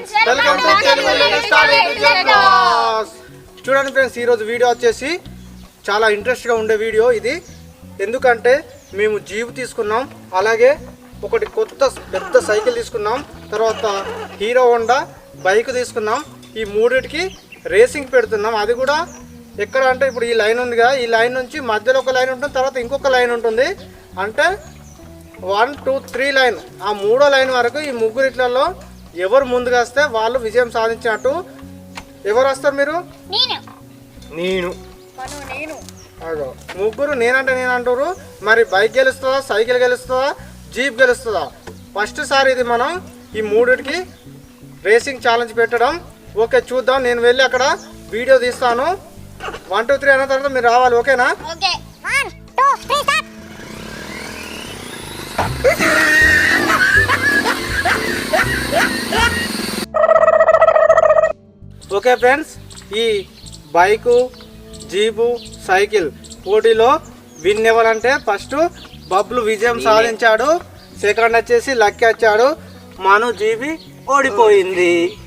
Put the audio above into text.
Friends welcome to Telugu చూడండి friends ఈరోజు video వచ్చేసి చాలా ఇంట్రెస్ట్గా ఉండే వీడియో ఇది. ఎందుకంటే మేము జీప్ తీసుకున్నాం అలాగే ఒకటి కొత్త పెద్ద సైకిల్ తీసుకున్నాం తర్వాత హీరో హోండా బైక్ తీసుకున్నాం. ఈ మూడిటికి రేసింగ్ పెడుతున్నాం. అది కూడా ఎక్కడ అంటే ఇప్పుడు ఈ లైన్ ఉంది కదా ఈ లైన్ నుంచి మధ్యలో ఒక లైన్ ఉంటుంది తర్వాత ఇంకొక లైన్ ఉంటుంది. అంటే వన్ టూ త్రీ లైన్. ఆ మూడో లైన్ వరకు ఈ ముగ్గురిట్లలో ఎవరు ముందుగా వస్తే వాళ్ళు విజయం సాధించినట్టు ఎవరు వస్తారు మీరు? నేను. నేను. మను నేను. అదో. ముగ్గురు నేనంటే నేను అంటారు. మరి బైక్ గెలుస్తుందా సైకిల్ గెలుస్తుందా జీప్ గెలుస్తుందా? ఫస్ట్ సారి ఇది మనం ఈ మూడిటికి రేసింగ్ ఛాలెంజ్ పెట్టడం. ఓకే చూద్దాం. నేను వెళ్ళి అక్కడ వీడియో తీస్తాను. వన్ టూ త్రీ అన్న తర్వాత మీరు రావాలి. ఓకేనా? ఓకే. ఓకే ఫ్రెండ్స్ ఈ బైకు జీపు సైకిల్ పోటీలో విన్ ఎవరంటే ఫస్ట్ బబ్లు విజయం సాధించాడు. సెకండ్ వచ్చేసి లక్కీ వచ్చాడు. మను జీబి ఓడిపోయింది.